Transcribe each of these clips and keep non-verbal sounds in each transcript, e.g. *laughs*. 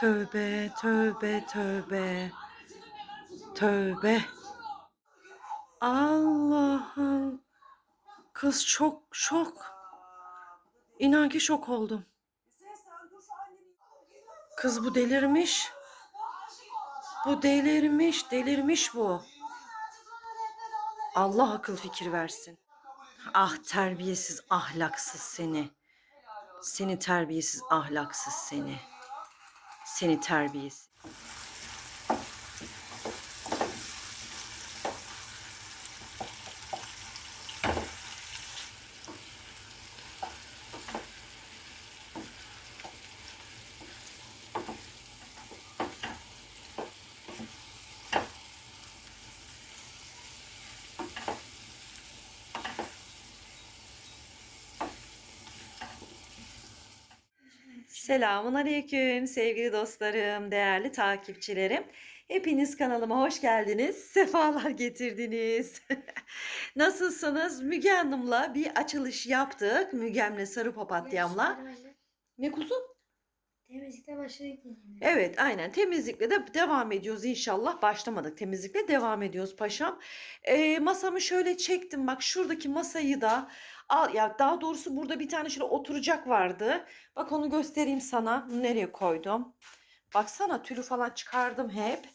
Tövbe, tövbe, tövbe. Tövbe. Allah'ım. Kız çok şok. İnan ki şok oldum. Kız bu delirmiş. Bu delirmiş, delirmiş bu. Allah akıl fikir versin. Ah terbiyesiz, ahlaksız seni. Seni terbiyesiz, ahlaksız seni. Seni terbiyesiz. Selamun Aleyküm sevgili dostlarım, değerli takipçilerim. Hepiniz kanalıma hoş geldiniz, *laughs* sefalar getirdiniz. *laughs* Nasılsınız? Müge Hanım'la bir açılış yaptık. Mügem'le Sarı Papatyam'la. Ne kuzum? Temizlikle başladık. Evet aynen temizlikle de devam ediyoruz inşallah. Başlamadık temizlikle devam ediyoruz paşam. Ee, masamı şöyle çektim bak şuradaki masayı da al ya daha doğrusu burada bir tane şöyle oturacak vardı. Bak onu göstereyim sana. Nereye koydum? Baksana tülü falan çıkardım hep.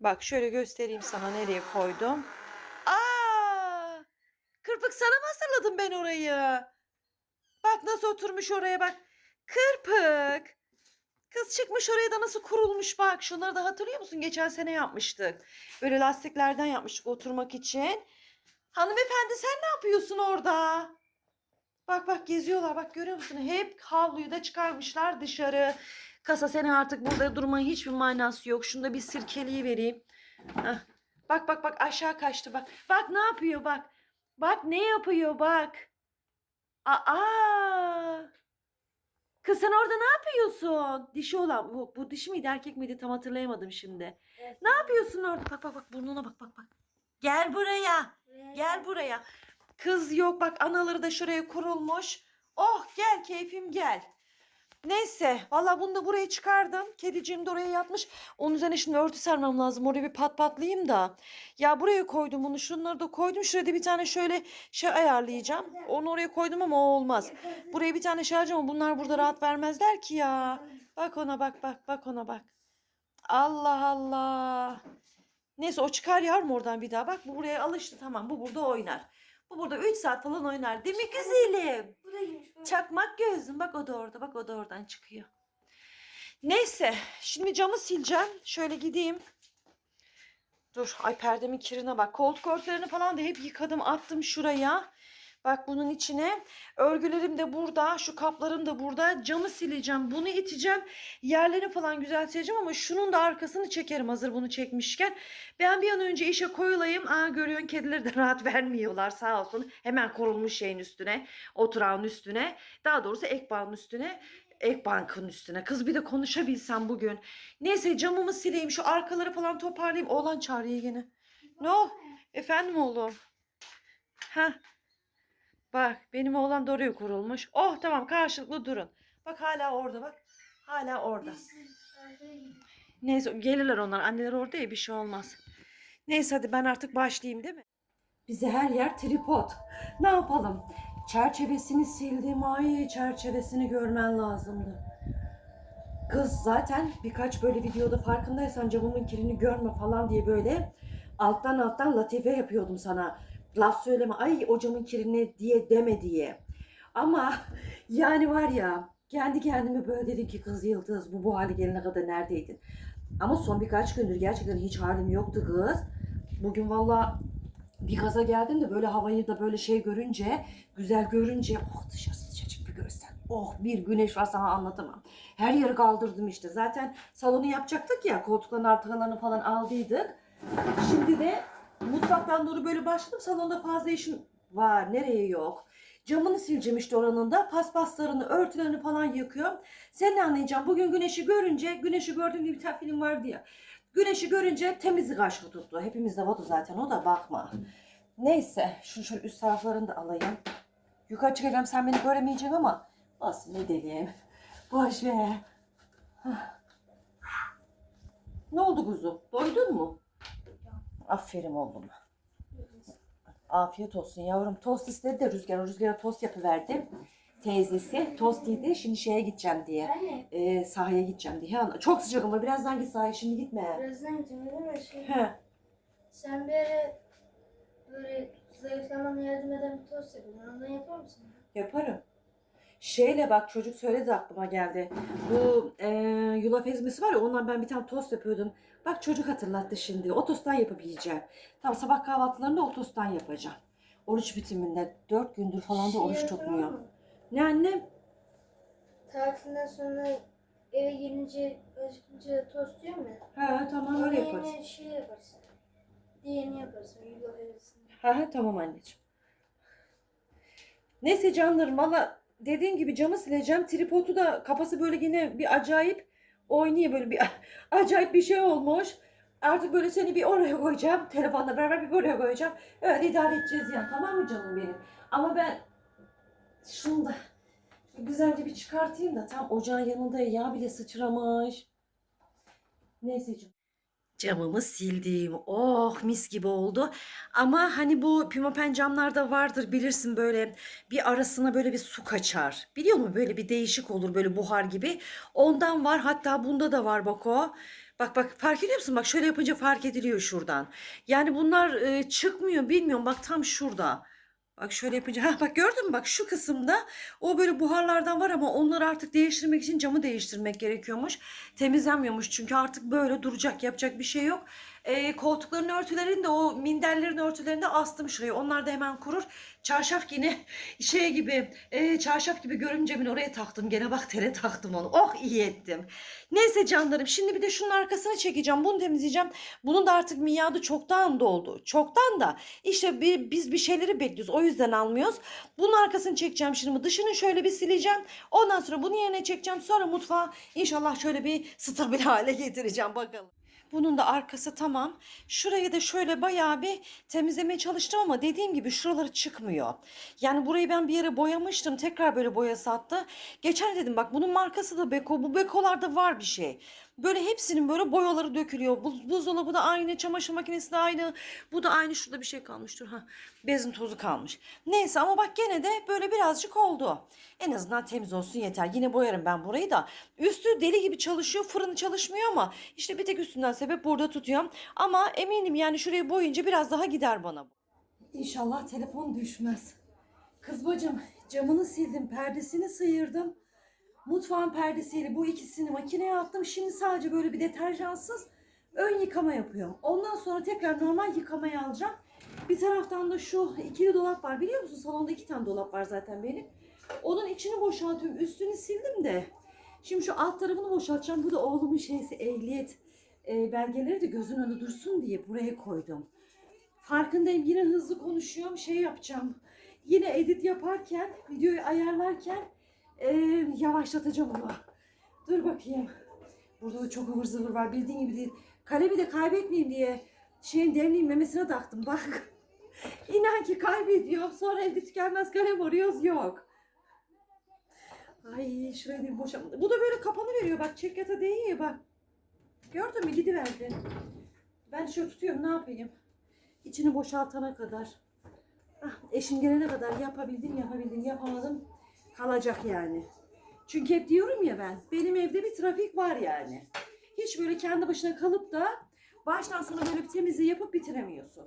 Bak şöyle göstereyim sana nereye koydum. Aa! Kırpık sana mı hazırladım ben orayı? Bak nasıl oturmuş oraya bak. Kırpık. Kız çıkmış oraya da nasıl kurulmuş bak. Şunları da hatırlıyor musun? Geçen sene yapmıştık. Böyle lastiklerden yapmıştık oturmak için. Hanımefendi sen ne yapıyorsun orada? Bak bak geziyorlar bak görüyor musun? Hep havluyu da çıkarmışlar dışarı. Kasa seni artık burada durmanın hiçbir manası yok. Şunu da bir sirkeliği vereyim. Bak bak bak aşağı kaçtı bak. Bak ne yapıyor bak. Bak ne yapıyor bak. Aa! Kız sen orada ne yapıyorsun? Dişi olan bu, bu dişi miydi erkek miydi tam hatırlayamadım şimdi. Ne yapıyorsun orada? Bak bak bak burnuna bak bak bak. Gel buraya. Gel buraya. Kız yok bak anaları da şuraya kurulmuş. Oh gel keyfim gel. Neyse valla bunu da buraya çıkardım. Kediciğim de oraya yatmış. Onun üzerine şimdi örtü sermem lazım. Oraya bir pat patlayayım da. Ya buraya koydum bunu. Şunları da koydum. Şurada bir tane şöyle şey ayarlayacağım. Onu oraya koydum ama o olmaz. Buraya bir tane şey alacağım ama bunlar burada rahat vermezler ki ya. Bak ona bak bak bak ona bak. Allah Allah. Neyse o çıkar yavrum oradan bir daha. Bak bu buraya alıştı tamam. Bu burada oynar. Bu burada 3 saat falan oynar. Değil mi güzelim? Bu da iyiymiş. bak. Çakmak gözüm. Bak o da orada. Bak o da oradan çıkıyor. Neyse. Şimdi camı sileceğim. Şöyle gideyim. Dur. Ay perdemin kirine bak. Koltuk örtülerini falan da hep yıkadım. Attım şuraya. Bak bunun içine. Örgülerim de burada. Şu kaplarım da burada. Camı sileceğim. Bunu iteceğim. Yerlerini falan güzel sileceğim ama şunun da arkasını çekerim hazır bunu çekmişken. Ben bir an önce işe koyulayım. Aa görüyorsun kedileri de *laughs* rahat vermiyorlar sağ olsun. Hemen korulmuş şeyin üstüne. Oturağın üstüne. Daha doğrusu ekbağın üstüne. Ek bankın üstüne. Kız bir de konuşabilsem bugün. Neyse camımı sileyim. Şu arkaları falan toparlayayım. Oğlan çağırıyor yine. Ne o? Efendim oğlum? Ha. Bak benim oğlan da kurulmuş. Oh tamam karşılıklı durun. Bak hala orada bak. Hala orada. Neyse gelirler onlar. Anneler orada ya bir şey olmaz. Neyse hadi ben artık başlayayım değil mi? Bize her yer tripod. Ne yapalım? Çerçevesini sildim. Ay çerçevesini görmen lazımdı. Kız zaten birkaç böyle videoda farkındaysan camımın kirini görme falan diye böyle alttan alttan latife yapıyordum sana. Laf söyleme ay o camın kirini diye deme diye. Ama *laughs* yani var ya kendi kendime böyle dedim ki kız Yıldız bu bu hale gelene kadar neredeydin? Ama son birkaç gündür gerçekten hiç halim yoktu kız. Bugün valla bir gaza geldim de böyle havayı da böyle şey görünce, güzel görünce oh dışarısı sıcacık bir görsen. Oh bir güneş var sana anlatamam. Her yeri kaldırdım işte. Zaten salonu yapacaktık ya koltukların arkalarını falan aldıydık. Şimdi de mutfaktan doğru böyle başladım. Salonda fazla işim var. Nereye yok? Camını sileceğim işte oranın da. Paspaslarını, örtülerini falan yakıyorum. Sen ne anlayacaksın? Bugün güneşi görünce, güneşi gördüğüm bir tane film vardı ya. Güneşi görünce temizlik aşkı tuttu. Hepimizde vardı zaten o da bakma. Neyse şunu şöyle üst taraflarını da alayım. Yukarı çıkacağım sen beni göremeyeceksin ama olsun ne deliyim. Boş ver. Ne oldu kuzum? Doydun mu? Aferin oğlum. Afiyet olsun yavrum. Tost istedi de Rüzgar. Rüzgar'a tost yapıverdim. Teyzesi tost yedi. Şimdi şeye gideceğim diye. Anne. Ee, sahaya gideceğim diye. Ha, Çok sıcak ama birazdan git sahaya. Şimdi gitme. Birazdan gideceğim değil mi? Şey, He. sen bir ara böyle zayıflamana yardım eden bir tost yapıyordun. Ondan yapar mısın? Yaparım. Şeyle bak çocuk söyledi aklıma geldi. Bu e, yulaf ezmesi var ya ondan ben bir tane tost yapıyordum. Bak çocuk hatırlattı şimdi. O tosttan yapıp yiyeceğim. Tamam sabah kahvaltılarında o tosttan yapacağım. Oruç bitiminde. Dört gündür falan da Şey oruç tutmuyor. Ne annem? Tatilden sonra eve gelince acıkınca tost yiyor mu? He tamam öyle yaparız. yerine şey yaparsın. Diğerini yaparsın. Yulaf arasında. Ha ha tamam anneciğim. Neyse canlarım valla dediğim gibi camı sileceğim. Tripodu da kafası böyle yine bir acayip oynuyor böyle bir *laughs* acayip bir şey olmuş. Artık böyle seni bir oraya koyacağım. Telefonla beraber bir oraya koyacağım. Öyle idare edeceğiz yani tamam mı canım benim? Ama ben şunu da güzelce bir çıkartayım da tam ocağın yanında yağ bile sıçramış. Neyse canım. Camımı sildim. Oh mis gibi oldu. Ama hani bu pimapen camlarda vardır bilirsin böyle bir arasına böyle bir su kaçar. Biliyor musun? Böyle bir değişik olur böyle buhar gibi. Ondan var hatta bunda da var bak o. Bak bak fark ediyor musun? Bak şöyle yapınca fark ediliyor şuradan. Yani bunlar e, çıkmıyor bilmiyorum bak tam şurada. Bak şöyle yapınca ha bak gördün mü bak şu kısımda o böyle buharlardan var ama onları artık değiştirmek için camı değiştirmek gerekiyormuş. Temizlenmiyormuş çünkü artık böyle duracak yapacak bir şey yok. E, koltukların örtülerini de o minderlerin örtülerini de astım şuraya. Onlar da hemen kurur. Çarşaf yine *laughs* şey gibi e, çarşaf gibi görüncemin oraya taktım. Gene bak tele taktım onu. Oh iyi ettim. Neyse canlarım şimdi bir de şunun arkasını çekeceğim. Bunu temizleyeceğim. Bunun da artık miadı çoktan doldu. Çoktan da işte bir, biz bir şeyleri bekliyoruz. O yüzden almıyoruz. Bunun arkasını çekeceğim şimdi. Dışını şöyle bir sileceğim. Ondan sonra bunu yerine çekeceğim. Sonra mutfağı inşallah şöyle bir stabil *laughs* hale getireceğim bakalım. Bunun da arkası tamam. Şurayı da şöyle bayağı bir temizlemeye çalıştım ama dediğim gibi şuraları çıkmıyor. Yani burayı ben bir yere boyamıştım. Tekrar böyle boya sattı. Geçen dedim bak bunun markası da Beko. Bu Beko'larda var bir şey. Böyle hepsinin böyle boyaları dökülüyor. Buz, buzdolabı da aynı, çamaşır makinesi de aynı. Bu da aynı. Şurada bir şey kalmıştır. Ha, bezin tozu kalmış. Neyse ama bak gene de böyle birazcık oldu. En azından temiz olsun yeter. Yine boyarım ben burayı da. Üstü deli gibi çalışıyor. Fırını çalışmıyor ama işte bir tek üstünden sebep burada tutuyorum. Ama eminim yani şurayı boyayınca biraz daha gider bana bu. İnşallah telefon düşmez. Kız bacım camını sildim, perdesini sıyırdım. Mutfağın perdesiyle bu ikisini makineye attım. Şimdi sadece böyle bir deterjansız ön yıkama yapıyorum. Ondan sonra tekrar normal yıkamaya alacağım. Bir taraftan da şu ikili dolap var. Biliyor musun? Salonda iki tane dolap var zaten benim. Onun içini boşaltıyorum. Üstünü sildim de. Şimdi şu alt tarafını boşaltacağım. Bu da oğlumun şeysi ehliyet e, belgeleri de gözün önünde dursun diye buraya koydum. Farkındayım. Yine hızlı konuşuyorum. Şey yapacağım. Yine edit yaparken, videoyu ayarlarken e, yavaşlatacağım onu. Dur bakayım. Burada da çok ıvır zıvır var. Bildiğin gibi değil. Kalemi de kaybetmeyeyim diye şeyin demliğin memesine taktım. Bak. *laughs* İnan ki kaybediyor. Sonra evde tükenmez kalem arıyoruz. Yok. Ay şuraya bir boşam. Bu da böyle kapanı veriyor. Bak çekyata değiyor bak. Gördün mü? Gidiverdi. Ben şöyle tutuyorum. Ne yapayım? İçini boşaltana kadar. Ah, eşim gelene kadar yapabildim yapabildim yapamadım. Kalacak yani. Çünkü hep diyorum ya ben. Benim evde bir trafik var yani. Hiç böyle kendi başına kalıp da baştan sona böyle bir temizliği yapıp bitiremiyorsun.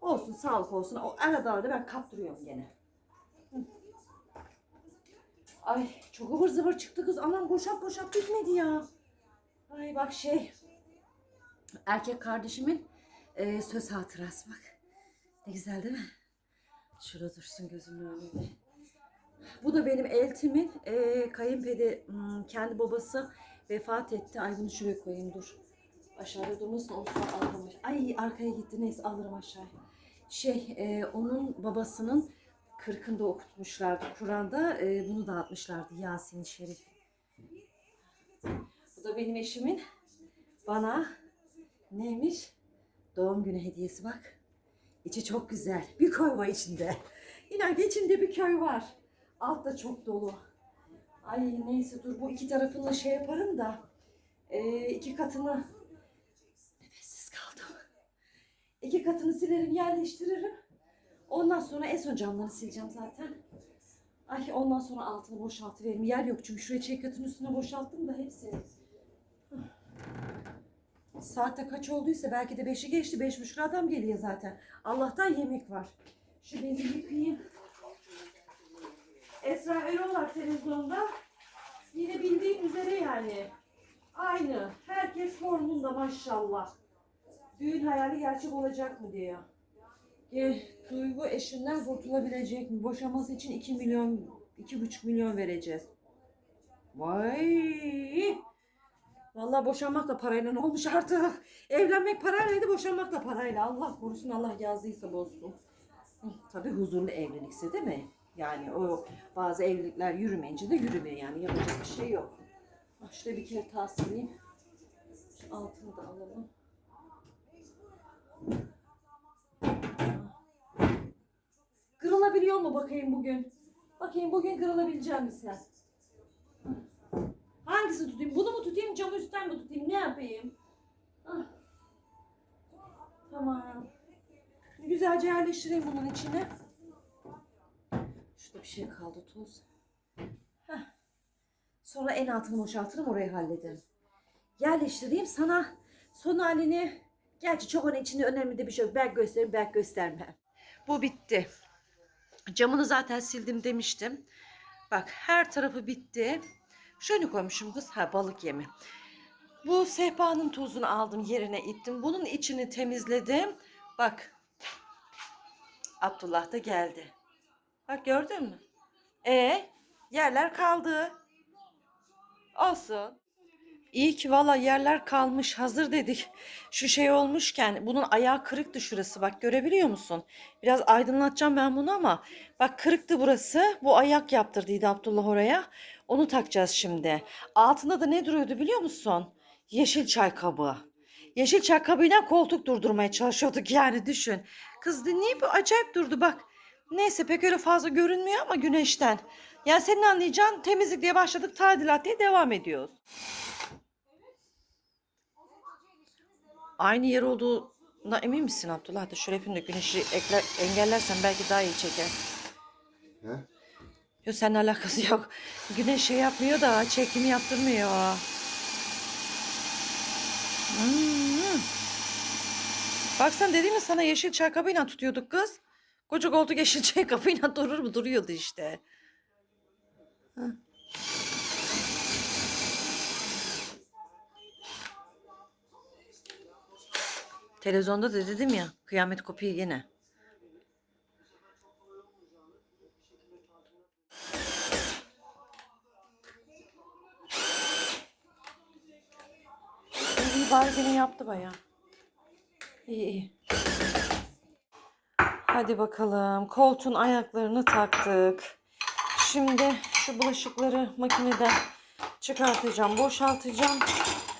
Olsun sağlık olsun. O arada ben kaptırıyorum gene. Hı. Ay çok ıvır zıvır çıktı kız. Aman boşalt boşalt bitmedi ya. Ay bak şey. Erkek kardeşimin e, söz hatırası bak. Ne güzel değil mi? Şurada dursun gözümün önünde. Bu da benim eltimin e, kayınpedi hmm, kendi babası vefat etti. Ay bunu şuraya koyayım dur. Aşağıda durmasın olsun alırım. Ay arkaya gitti neyse alırım aşağıya. Şey e, onun babasının kırkında okutmuşlardı Kur'an'da. E, bunu dağıtmışlardı Yasin Şerif. Bu da benim eşimin bana neymiş? Doğum günü hediyesi bak. İçi çok güzel. Bir köy içinde. İnan içinde bir köy var. Altta çok dolu. Ay neyse dur bu iki tarafını şey yaparım da Ee, iki katını nefessiz kaldım. İki katını silerim, yerleştiririm. Ondan sonra en son camları sileceğim zaten. Ay ondan sonra altını boşaltıveririm. Yer yok çünkü şuraya çelik katın üstüne boşalttım da hepsini. Saatte kaç olduysa belki de beşi geçti. Beş buçuk adam geliyor zaten. Allah'tan yemek var. Şu bezi yıkayayım. Esra Erol var televizyonda. Yine bildiğin üzere yani. Aynı. Herkes formunda maşallah. Düğün hayali gerçek olacak mı diyor. E, Duygu eşinden kurtulabilecek mi? Boşaması için 2 milyon, 2,5 milyon vereceğiz. Vay! Vallahi boşanmak da parayla ne olmuş artık? Evlenmek paraylaydı, boşanmak da parayla. Allah korusun, Allah yazdıysa bozsun. Tabii huzurlu evlilikse değil mi? Yani o bazı evlilikler yürümeyince de yürümüyor yani yapacak bir şey yok. Ah, Şöyle bir kere. Şu altını da alalım. Kırılabiliyor mu bakayım bugün? Bakayım bugün kırılabilecek misin sen? Hangisini tutayım? Bunu mu tutayım, camı üstten mi tutayım? Ne yapayım? Ah. Tamam. Güzelce yerleştireyim bunun içine. Şurada bir şey kaldı toz. Heh. Sonra en altını boşaltırım orayı hallederim. Yerleştireyim sana son halini. Gerçi çok onun içinde önemli de bir şey yok. Belki gösteririm belki göstermem. Bu bitti. Camını zaten sildim demiştim. Bak her tarafı bitti. Şöyle koymuşum kız. Ha balık yemi. Bu sehpanın tozunu aldım yerine ittim. Bunun içini temizledim. Bak. Abdullah da geldi. Bak gördün mü? E yerler kaldı. Olsun. İyi ki valla yerler kalmış hazır dedik. Şu şey olmuşken bunun ayağı kırıktı şurası bak görebiliyor musun? Biraz aydınlatacağım ben bunu ama bak kırıktı burası. Bu ayak yaptırdıydı Abdullah oraya. Onu takacağız şimdi. Altında da ne duruyordu biliyor musun? Yeşil çay kabı. Yeşil çay kabıyla koltuk durdurmaya çalışıyorduk yani düşün. Kız niye bu acayip durdu bak. Neyse pek öyle fazla görünmüyor ama güneşten. Yani senin anlayacağın temizlik diye başladık tadilat diye devam ediyoruz. Aynı yer olduğuna emin misin Abdullah? Hadi şöyle yapayım da güneşi ekler, engellersen belki daha iyi çeker. He? Yok seninle alakası yok. Güneş şey yapmıyor da çekimi yaptırmıyor. Hmm. Bak sen dedim mi sana yeşil çay kabıyla tutuyorduk kız. Koca koltuk yeşil çay *laughs* kabıyla durur mu? Duruyordu işte. Televizyonda da dedim ya kıyamet kopuyor yine. İyi bari gene yaptı baya. İyi iyi. Hadi bakalım. Koltuğun ayaklarını taktık. Şimdi şu bulaşıkları makineden çıkartacağım, boşaltacağım.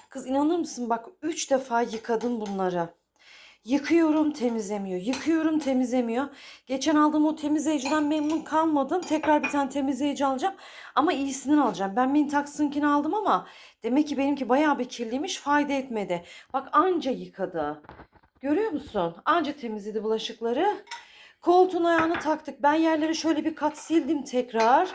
Kız inanır mısın bak 3 defa yıkadım bunları. Yıkıyorum temizlemiyor. Yıkıyorum temizlemiyor. Geçen aldığım o temizleyiciden memnun kalmadım. Tekrar bir tane temizleyici alacağım. Ama iyisinden alacağım. Ben Mintax'ınkini aldım ama demek ki benimki bayağı bir kirliymiş. Fayda etmedi. Bak anca yıkadı. Görüyor musun? Anca temizledi bulaşıkları. Koltuğun ayağını taktık. Ben yerleri şöyle bir kat sildim tekrar.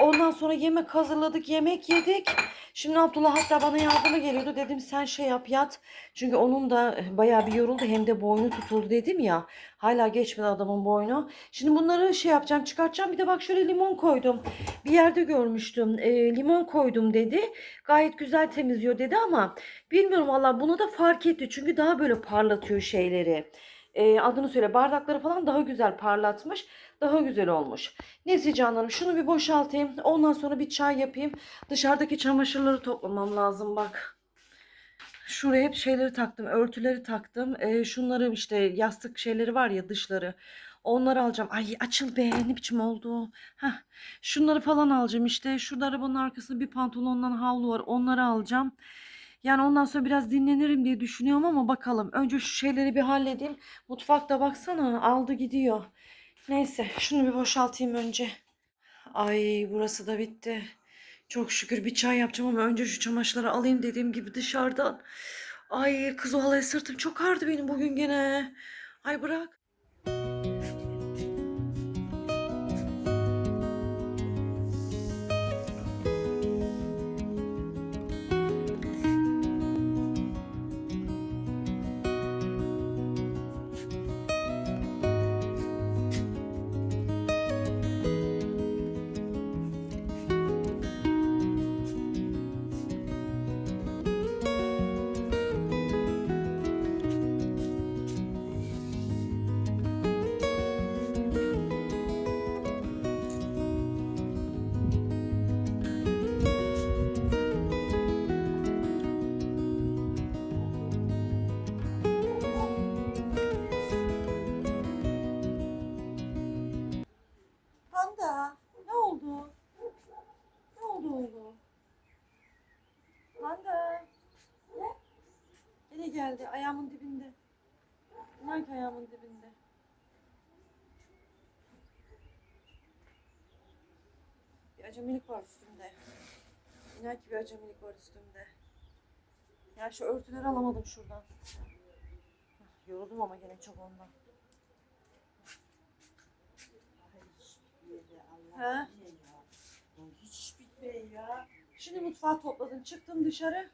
Ondan sonra yemek hazırladık, yemek yedik. Şimdi Abdullah hatta bana yardıma geliyordu. Dedim sen şey yap yat. Çünkü onun da bayağı bir yoruldu. Hem de boynu tutuldu dedim ya. Hala geçmedi adamın boynu. Şimdi bunları şey yapacağım çıkartacağım. Bir de bak şöyle limon koydum. Bir yerde görmüştüm. E, limon koydum dedi. Gayet güzel temizliyor dedi ama bilmiyorum valla bunu da fark etti. Çünkü daha böyle parlatıyor şeyleri. E, adını söyle bardakları falan daha güzel parlatmış. Daha güzel olmuş. Neyse canlarım şunu bir boşaltayım. Ondan sonra bir çay yapayım. Dışarıdaki çamaşırları toplamam lazım bak. Şuraya hep şeyleri taktım. Örtüleri taktım. Ee, şunları işte yastık şeyleri var ya dışları. Onları alacağım. Ay açıl be ne biçim oldu. Heh. Şunları falan alacağım işte. Şurada arabanın arkasında bir pantolondan havlu var. Onları alacağım. Yani ondan sonra biraz dinlenirim diye düşünüyorum ama bakalım. Önce şu şeyleri bir halledeyim. Mutfakta baksana aldı gidiyor. Neyse şunu bir boşaltayım önce. Ay burası da bitti. Çok şükür bir çay yapacağım ama önce şu çamaşırları alayım dediğim gibi dışarıdan. Ay kız vallahi sırtım çok ağrıdı benim bugün gene. Ay bırak. Geldi ayağımın dibinde. Ki ayağımın dibinde. Bir acemilik var üstümde. İnan ki bir acemilik var üstümde. Ya şu örtüleri alamadım şuradan. Yoruldum ama gene çok ondan. Ha? Hiç bitmiyor ya. Şimdi mutfağı topladım. Çıktım dışarı.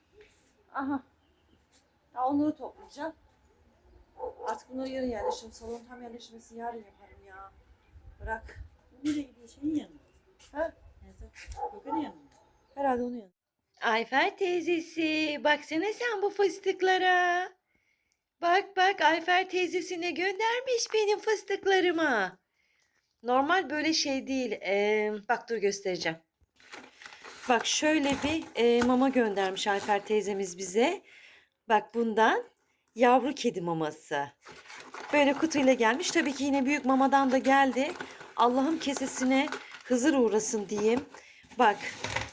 Aha. Ya onları toplayacağım. Artık bunları yarın yerleştirim. Salon tam yerleşmesini yarın yaparım ya. Bırak. Nereye gidiyor senin yanına? Ha? Nerede? Gökhan'ın yanına. Herhalde onu yanı. Ayfer teyzesi. Baksana sen bu fıstıklara. Bak bak Ayfer teyzesine göndermiş benim fıstıklarımı. Normal böyle şey değil. Ee, bak dur göstereceğim. Bak şöyle bir e, mama göndermiş Ayfer teyzemiz bize. Bak bundan yavru kedi maması. Böyle kutuyla gelmiş. Tabii ki yine büyük mamadan da geldi. Allah'ım kesesine hızır uğrasın diyeyim. Bak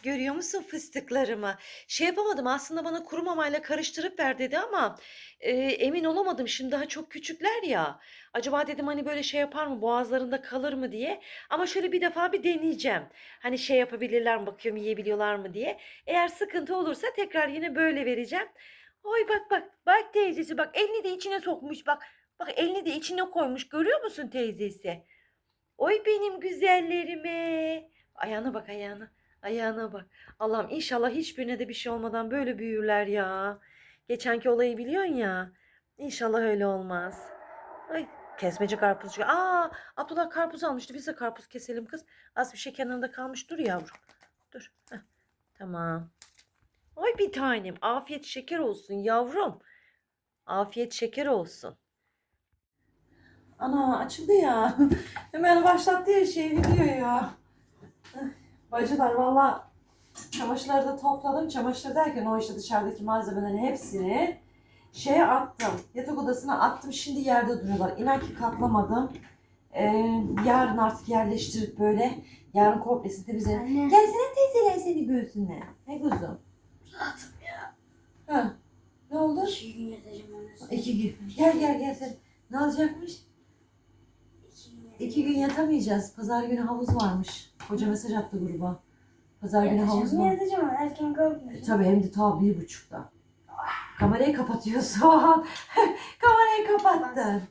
görüyor musun fıstıklarımı? Şey yapamadım aslında bana kuru mamayla karıştırıp ver dedi ama e, emin olamadım. Şimdi daha çok küçükler ya. Acaba dedim hani böyle şey yapar mı boğazlarında kalır mı diye. Ama şöyle bir defa bir deneyeceğim. Hani şey yapabilirler mi bakıyorum yiyebiliyorlar mı diye. Eğer sıkıntı olursa tekrar yine böyle vereceğim. Oy bak bak bak teyzesi bak elini de içine sokmuş bak. Bak elini de içine koymuş görüyor musun teyzesi? Oy benim güzellerime. Ayağına bak ayağına. Ayağına bak. Allah'ım inşallah hiçbirine de bir şey olmadan böyle büyürler ya. Geçenki olayı biliyorsun ya. İnşallah öyle olmaz. Ay kesmece karpuz çıkıyor. Aa Abdullah karpuz almıştı. Biz de karpuz keselim kız. Az bir şey kenarında kalmış. Dur yavrum. Dur. Heh. Tamam. Ay bir tanem. Afiyet şeker olsun yavrum. Afiyet şeker olsun. Ana açıldı ya. *laughs* Hemen başlattı ya şey video ya. Bacılar valla çamaşırları da topladım. Çamaşır derken o işte dışarıdaki malzemelerin hepsini şeye attım. Yatak odasına attım. Şimdi yerde duruyorlar. İnan ki katlamadım. Ee, yarın artık yerleştirip böyle yarın komplesini temizlerim. Gelsene teyzeler seni göğsüne. Ne kuzum? Rahatım ya. Ha. Ne oldu? İki gün yatacağım anne. İki gün. Gel gel gel sen. Ne olacakmış? İki gün İki gün yatamayacağız. Pazar günü havuz varmış. Hoca mesaj attı gruba. Pazar günü havuz var. yatacağım ama erken E, kalkmayacağım. tabii hem de ta bir buçukta. Kamerayı kapatıyorsun. *laughs* Kamerayı kapattın.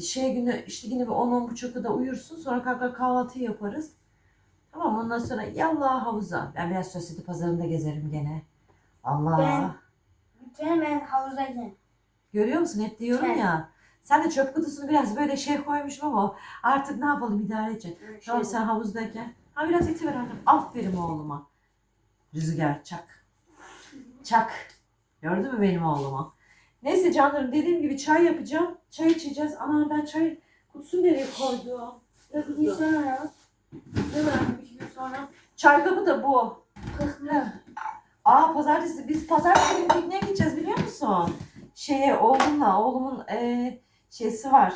Şey günü işte yine bir 10-10 buçukta da uyursun. Sonra kalkar kahvaltı yaparız. Tamam ondan sonra yallah havuza. Ben biraz sosyete pazarında gezerim gene. Allah. Ben- ben havuzdayken. Görüyor musun? Hep diyorum Evet. ya. Sen de çöp kutusunu biraz böyle şey koymuşum ama artık ne yapalım idare edeceğiz. Tamam Şey- sen havuzdayken. Ha biraz iti ver annem. Aferin oğluma. Rüzgar çak. Çak. Gördün mü benim oğlumu? Neyse canlarım dediğim gibi çay yapacağım. Çay içeceğiz. Ana ben çay kutusunu nereye koydum? Bir ya. Bıraktım iki gün sonra? Çay kabı da bu. Aa pazartesi biz pazartesi günü pikniğe gideceğiz biliyor musun? Şeye oğlumla oğlumun eee şeysi var.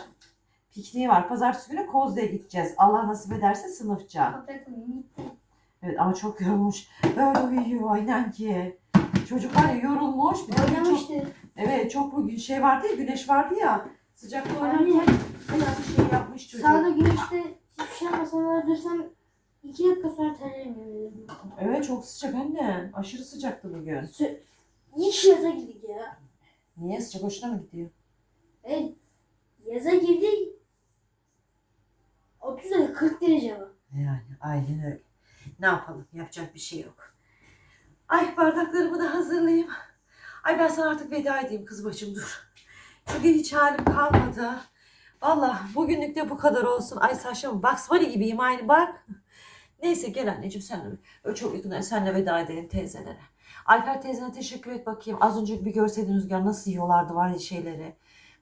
Pikniği var. Pazartesi günü Kozlu'ya gideceğiz. Allah nasip ederse sınıfça. Evet ama çok yorulmuş. Böyle uyuyor inan ki. Çocuk var ya yorulmuş. Bir de çok, evet çok bugün şey vardı ya güneş vardı ya. Sıcakta oynarken biraz bir şey yapmış çocuk. Sağda güneşte hiçbir şey yapmasam öldürsem İki dakika sonra terlerim yemin Evet çok sıcak anne. Aşırı sıcaktı bugün. İlk yaza girdik ya. Niye sıcak hoşuna mı gidiyor? Evet. Yaza girdik. 30 derece 40 derece var. Yani aynen öyle. Ne yapalım? Yapacak bir şey yok. Ay bardaklarımı da hazırlayayım. Ay ben sana artık veda edeyim kız başım dur. Çünkü hiç halim kalmadı. Valla bugünlük de bu kadar olsun. Ay saçlarım Bugs Bunny gibiyim aynı bak. Neyse gel anneciğim sen çok yakından senle veda edelim teyzelere. Alper teyzene teşekkür et bakayım. Az önce bir görseydin Rüzgar nasıl yiyorlardı var ya şeyleri.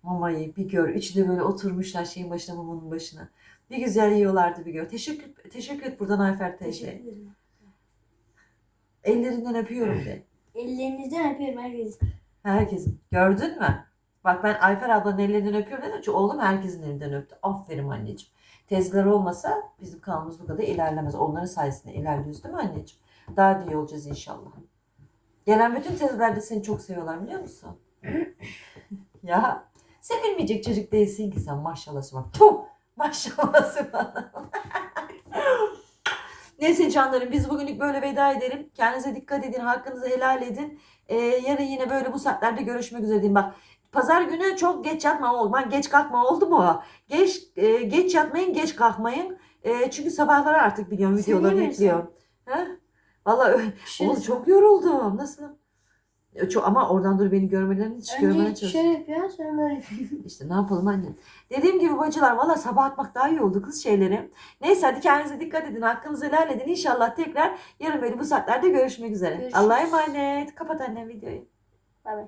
Mamayı bir gör. Üçü de böyle oturmuşlar şeyin başına mamanın başına. Bir güzel yiyorlardı bir gör. Teşekkür, teşekkür et buradan Ayfer teyze. Teşekkür ederim. Ellerinden öpüyorum de. Ellerinizden öpüyorum herkes. Herkesin. Gördün mü? Bak ben Ayfer ablanın ellerinden öpüyorum dedim. Oğlum herkesin elinden öptü. Aferin anneciğim. Tezler olmasa bizim kanalımız bu kadar ilerlemez. Onların sayesinde ilerliyoruz değil mi anneciğim? Daha da iyi olacağız inşallah. Gelen bütün teyzeler de seni çok seviyorlar biliyor musun? *laughs* ya sevilmeyecek çocuk değilsin ki sen maşallahı var. Tuh maşallahı bana. *laughs* Neyse canlarım biz bugünlük böyle veda edelim. Kendinize dikkat edin. Hakkınızı helal edin. Ee, yarın yine böyle bu saatlerde görüşmek üzere diyeyim. Bak pazar günü çok geç yatma olma. Geç kalkma oldu mu? Geç e, geç yatmayın, geç kalkmayın. E, çünkü sabahları artık biliyorum videoları yüklüyorum. Ha? Vallahi ö- Şöyle, oğlum çok yoruldum. Nasıl? E, Çok, ama oradan dur beni görmelerini hiç görmeye Önce çalış. şöyle yapıyorsun sonra böyle. *laughs* İşte ne yapalım annem. Dediğim gibi bacılar valla sabah atmak daha iyi oldu kız şeyleri. Neyse hadi kendinize dikkat edin. Hakkınızı helal edin. İnşallah tekrar yarın böyle bu saatlerde görüşmek üzere. Görüşürüz. Allah'a emanet. Kapat annem videoyu. Bay bay.